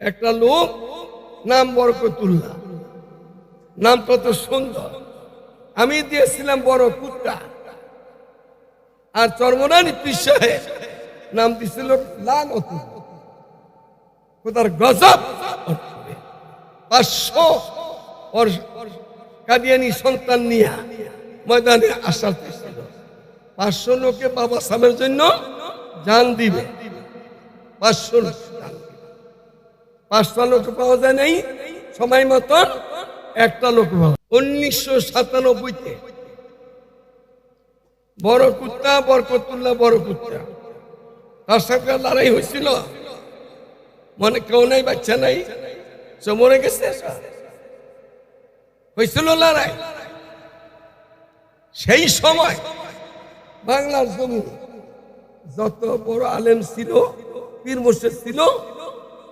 একটা লোক নাম বরকতুল্লাহ। নাম কত সুন্দর। আমি দিয়েছিলাম বড় কুত্তা আর চর্মরানি পিসাহে নাম দিছিল লাল কোথার গজব পাঁচশো কাদিয়ানি সন্তান নিয়ে ময়দানে আসার ছিল পাঁচশো লোকে বাবা সামের জন্য জান দিবে। পাঁচশো লোক। পাঁচটা লোক পাওয়া যায় নাই, সময় মতন একটা লোক পাওয়া উনিশশো সাতানব্বইতে বড় কুত্তা, বরকতুল্লাহ বড় কুত্তা। তার সাথে লড়াই হয়েছিল। মনে কেউ নাই, বাচ্চা নাই, সে মরে গেছে। হয়েছিল লড়াই। সেই সময় বাংলার জমি যত বড় আলেম ছিল, পীর মোর্শেদ ছিল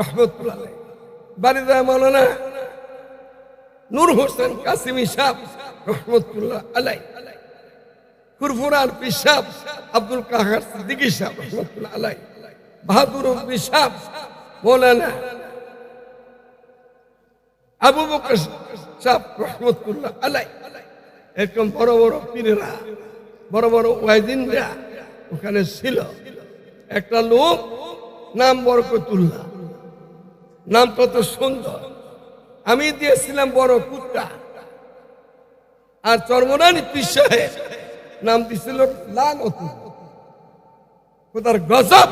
রহমতুল্লাহ মৌলানা নূর হোসেন সাহেব রহমতুল্লাহ আলাই পিসাব, আব্দুল কাহার সাহেব রহমতুল্লাহ আলাই বাহাদুর পিসাব মৌলানা আবু বকর সাহেব রহমতুল্লাহ আলাই এরকম বড় বড় পীরেরা, বড় বড় ওয়াইদিনরা ওখানে ছিল। একটা লোক নাম বরকতুল্লাহ। নাম কত সুন্দর। আমি দিয়েছিলাম বড় কুত্তা আর চর্মরানি পিসাহে নাম দিছিল লাল কোথার গজব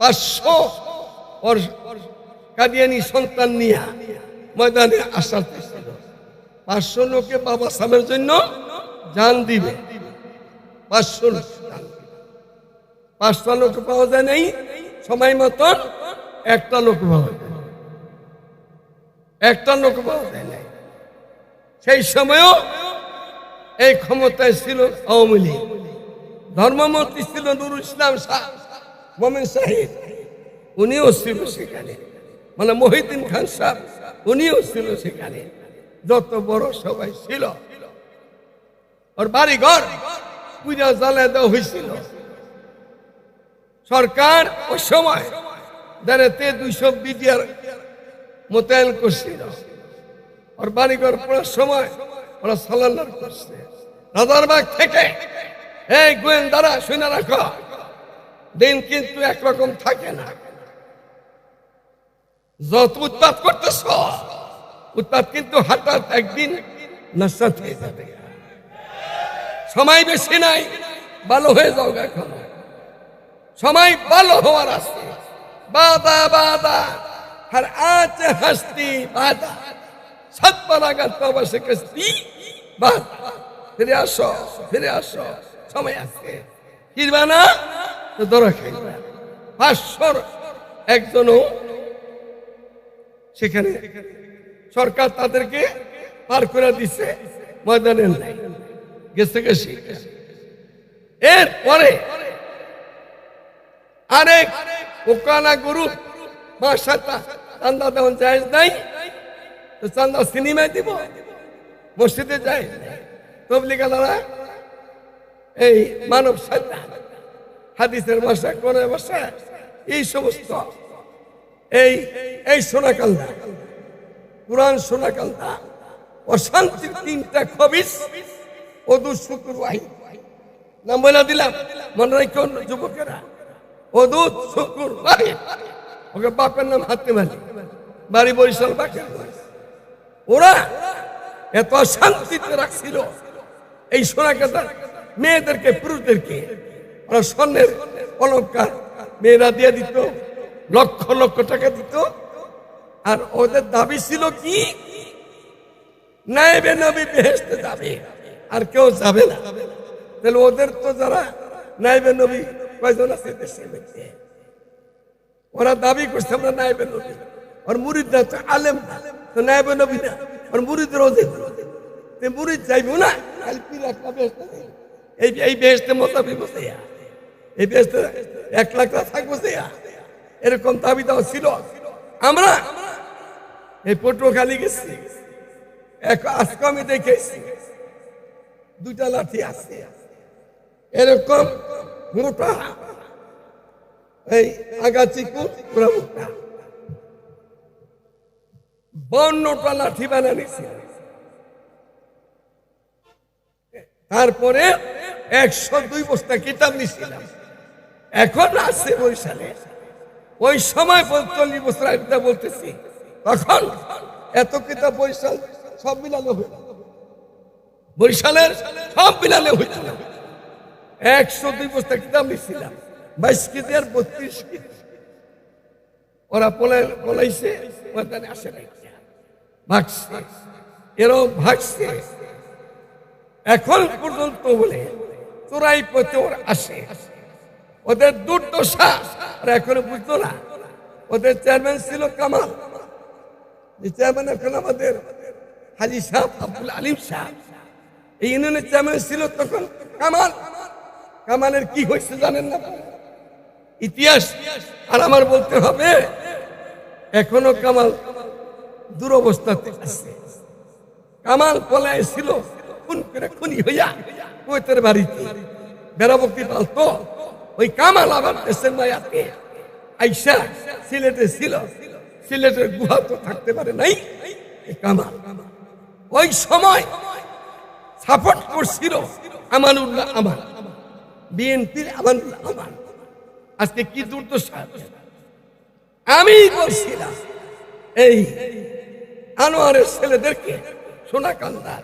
পাঁচশো কাদিয়ানি সন্তান নিয়ে ময়দানে আসার ছিল পাঁচশো লোকে বাবা সামের জন্য জান দিবে। পাঁচশো লোক পাঁচশো লোক পাওয়া যায় নাই। সময় মতন একটা লোক পাওয়া যায় একটা লোক পাওয়া যায় নাই। সেই সময়ও এই ক্ষমতায় ছিল আওয়ামী লীগ। ধর্মমন্ত্রী ছিল নুরুল ইসলাম শাহ, মোমেন সাহিদ উনিও ছিল সেখানে। মানে মহিদিন খান সাহেব উনিও ছিল সেখানে। যত বড় সবাই ছিল। ওর বাড়ি ঘর পূজা জ্বালায় দেওয়া হয়েছিল। সরকার ওই সময় দাঁড়াতে দুইশো বিডিআর মোতায়েন করছিল। ওর বাড়িঘর পড়ার সময় ওরা সালান্ডার করছে। রাজারবাগ থেকে, এই গোয়েন্দারা, শুনে রাখো, দিন কিন্তু একরকম থাকে না। যত উৎপাত করতেছ, উৎপাত কিন্তু হঠাৎ একদিন নস্বাত হয়ে যাবে। সময় বেশি নাই, ভালো হয়ে যাও এখন। সময় ভালো হওয়ার আছে। বাদা বাদা, আর আছে হাসতি, বাদা। সাত পালাগার তো অবশ্যই কাস্তি বাদা। ফিরে আসো ফিরে আসো, সময় আছে। ফিরবা না? তো দরা খাইবা পাঁচশোর একজনও সেখানে সরকার তাদেরকে পার করে দিছে ময়দানের নাই। গেছে গেছে এরপরে আরেক ওকানা গরু বাসাটা চান্দা দেওয়ান যায় নাই, তো চান্দা সিনেমায় দিব, মসজিদে যায় তবলিগালারা এই মানব সাজা হাদিসের ভাষা কোরআনের ভাষা এই সমস্ত, এই এই সোনাকালদা, কোরআন সোনাকালদা, অশান্তির তিনটা খবিস, অদূর শুক্র নাম বলে দিলাম, মনে রাখি যুবকেরা। অদূত শুক্র ওয়াহিদ ওকে বাপের নাম হাতে মারি বাড়ি বরিশাল বাকের ওরা এত শান্তিতে রাখছিল। এই সোনাকাতা মেয়েদেরকে, পুরুষদেরকে, ওরা স্বর্ণের অলঙ্কার মেয়েরা দিয়ে দিত, লক্ষ লক্ষ টাকা দিত। আর ওদের দাবি ছিল কি? নাইবে নবী বেহেস্তে যাবে, আর কেউ যাবে না। তাহলে ওদের তো যারা নাইবে নবী কয়জন আছে দেশের মধ্যে? ওরা দাবি করছে, আমরা নাইবে নবী। আর মুরিদরা তো আলেম তো নাইবে নবী না। মুরিদরাও দেখবে তে মুরিদ যাইবো না? খালি এই এই মোতাবি বসে এই বেহেস্তে এক লাখ টাকা থাকব সে এরকম দাবি দাওয়া ছিল। আমরা এই পটুয়াখালী গেছি। এক আজকে আমি দেখেছি। দুটা লাঠি আছে। এরকম এই বন্যটা লাঠি তারপরে একশো দুই বস্তা কিতাব নিছিলাম। এখন আছে বরিশালে। ওই সময় চল্লিশ বছর আগে বলতেছি। তখন এত কিতাব বরিশাল সব মিলানো হইল। বরিশালের সব মিলালে হইত না একশো দুই বস্তা কিতাব নিছিলাম বাইশ কেজি আর বত্রিশ কেজি। ওরা পলাই, পলাইছে আসে ভাগছে। এরও ভাগছে। এখন পর্যন্ত বলে তোরাই পথে ওর আসে। ওদের দুর্দশা এখনও বুঝতো না। ওদের চেয়ারম্যান ছিল কামাল। চেয়ারম্যান এখন আমাদের হাজি সাহ আব্দুল আলিম শাহ এই ইউনিয়নের চেয়ারম্যান ছিল তখন কামাল। কামালের কি হয়েছে জানেন না? ইতিহাস আর আমার বলতে হবে, এখনও কামাল দুরবস্থাতে আছে। কামাল পলায় ছিল, খুন করে খুনি হইয়া কৈতের বাড়িতে। বেড়াবক্তি পালতো ওই কামাল আবার দেশের মায়াতে আইসা সিলেটে ছিল। সিলেটের গুহা তো থাকতে পারে নাই কামাল। ওই সময় সাপোর্ট করছিল আমানুল্লাহ আমার। বিএনপির আমানুল্লাহ আমার আজকে কি দুর্দশা? আমি বলছিলাম, এই আনোয়ারের ছেলেদেরকে সোনা কান্দার।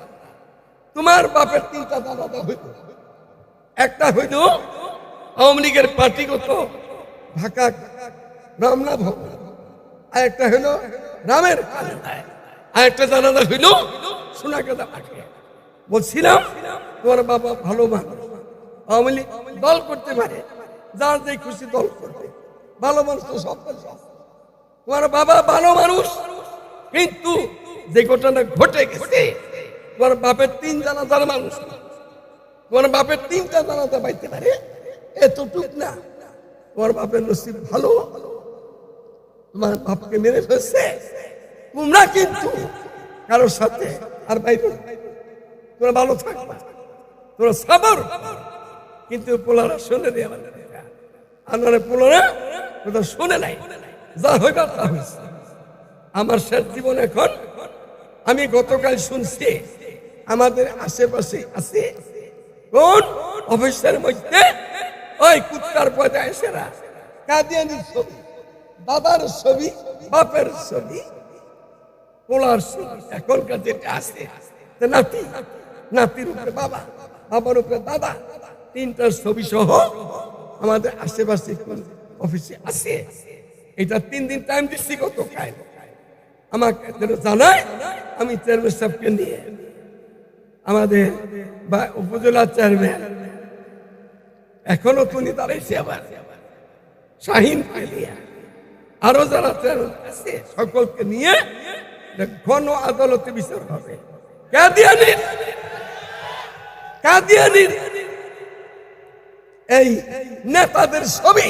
তোমার বাপের তিনটা দাদা হইল। একটা হইল আওয়ামী লীগের পার্টিগত ঢাকা রমনা ভবন। আর একটা হইল রামের আর একটা জানাজা হইল সোনা কান্দা বলছিলাম, তোমার বাবা ভালো মানুষ। আওয়ামী দল করতে পারে, যার যে খুশি দল করবে। ভালো মানুষ তো সব তোমার বাবা ভালো মানুষ, কিন্তু যে ঘটনা ঘটে গেছে, তোমার বাপের তিন জানাজার মানুষ। তোমার বাপের তিনটা জানাজা পাইতে পারে, এতটুক না। তোমার বাপের নসিব ভালো। তোমার বাপকে মেরে ফেলছে। তোমরা কিন্তু কারোর সাথে আর বাইরে। তোমরা ভালো থাকবা। তোমরা সাবর। কিন্তু পোলারা শুনে রে আমার পোলারা ওটা শুনে নাই। যা হইবার তা হয়েছে আমার শেষ জীবন এখন। আমি গতকাল শুনছি, আমাদের আশেপাশে আছে কোন অফিসের মধ্যে ওই কুত্তার পয়দা এসেরা কাদিয়ানির ছবি, বাবার ছবি, বাপের ছবি। পোলার ছবি এখনকার যেটা আছে নাতি, নাতির উপরে বাবা, বাবার উপরে দাদা তিনটার ছবি সহ আমাদের আশেপাশে অফিসে আছে। এটা তিন দিন টাইম দিচ্ছি কত কাল আমাকে জানায়, আমি চেয়ারম্যান সাহেবকে নিয়ে। আমাদের বা উপজেলা চেয়ারম্যান এখনও তুমি দাঁড়াইছে আবার। শাহিন আরও যারা আছে, সকলকে নিয়ে ঘন আদালতে বিচার হবে। কাদিয়ানির কাদিয়ানির এই নেতাদের ছবি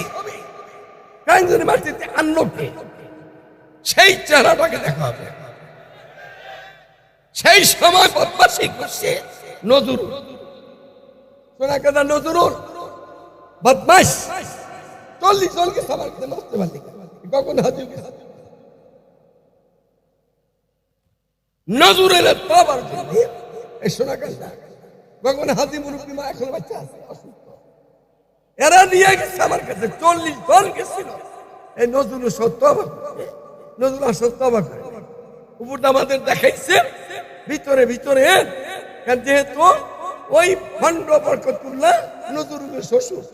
কাইন্দ্রের মাটিতে আন্নকে সেই চেহারাটাকে দেখা হবে। সেই সময় বদমাসি করছে নজরুল। শোনা কথা নজরুল। বদমাস চল্লিশ জনকে সবার মারতে পারলি কখন হাজির নজরুলের বাবার জন্য। এই শোনা কথা কখন হাজি মুরব্বী মা এখন বাচ্চা আছে, অসুস্থ। এরা নিয়ে গেছে আমার কাছে, চল্লিশ জন গেছিল। এই নজরুল সত্য অবাক। নজরুল সত্য অবাক। উপরটা আমাদের দেখাইছে, ভিতরে ভিতরে। যেহেতু ওই খন্ড বরকতুল্লাহ নজরুলের শ্বশুর।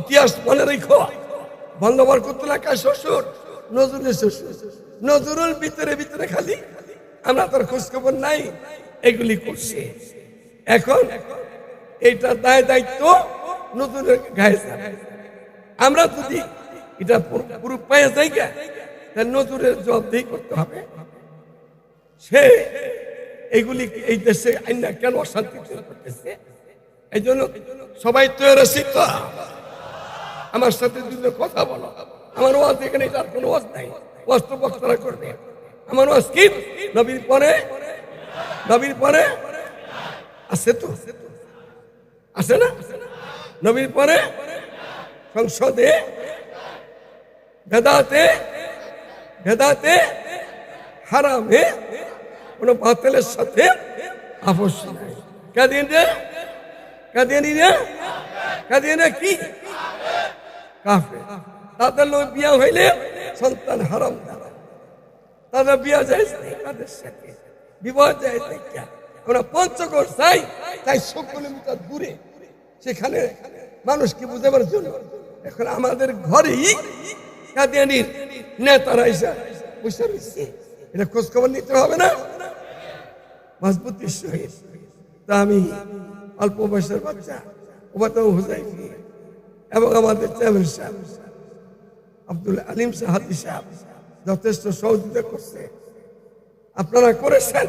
ইতিহাস মনে রেখো। বন্ধ বরকতুল্লাহ কার শ্বশুর? নজরুলের শ্বশুর। নজরুল ভিতরে ভিতরে খালি। আমরা তোর খোঁজ খবর নাই। এগুলি করছে। এখন এইটা দায় দায়িত্ব নতুনের গায়ে আমরা যদি এটা পুরো- পায়ে জায়গা তার নজরের জবাবদেহি করতে হবে। সে এইগুলি এই দেশে আইনা কেন অশান্তি করতেছে? এই জন্য সবাই তৈরি তো। আমার সাথে দুটো কথা বলো। আমার ওয়াজ এখানে তার কোনো ওয়াজ নাই। ওয়াজ তো বক্তারা করবে। আমার ওয়াজ কি? নবীর পরে? নবীর পরে? আছে তো? আছে না? নবীর পরে সংসদে, ভেদাতে ভেদাতে, হারামে কোনো বাতিলের সাথে আপোষ নাই। কাদিন রে? কাদিন রে? কাদিন কি? কাফে তাদের লোক বিয়া হইলে সন্তান হারাম তাদের বিয়া যায় তাদের বিবাহ যায় আমরা পঞ্চগড় চাই তাই ছ কিলোমিটার দূরে সেখানে মানুষকে বুঝাবার জন্য? এখন আমাদের ঘরেই কাদিয়ানির নেতারা এসে বসে রয়েছে। এটা খোঁজ খবর নিতে হবে না? মজবুতির সহিত তা আমি অল্প বয়সের বাচ্চা ওবাতাও হুজাইফি এবং আমাদের চেয়ারম্যান সাহেব, আব্দুল আলিম সাহাদি সাহেব যথেষ্ট সহযোগিতা করছে। আপনারা করেছেন?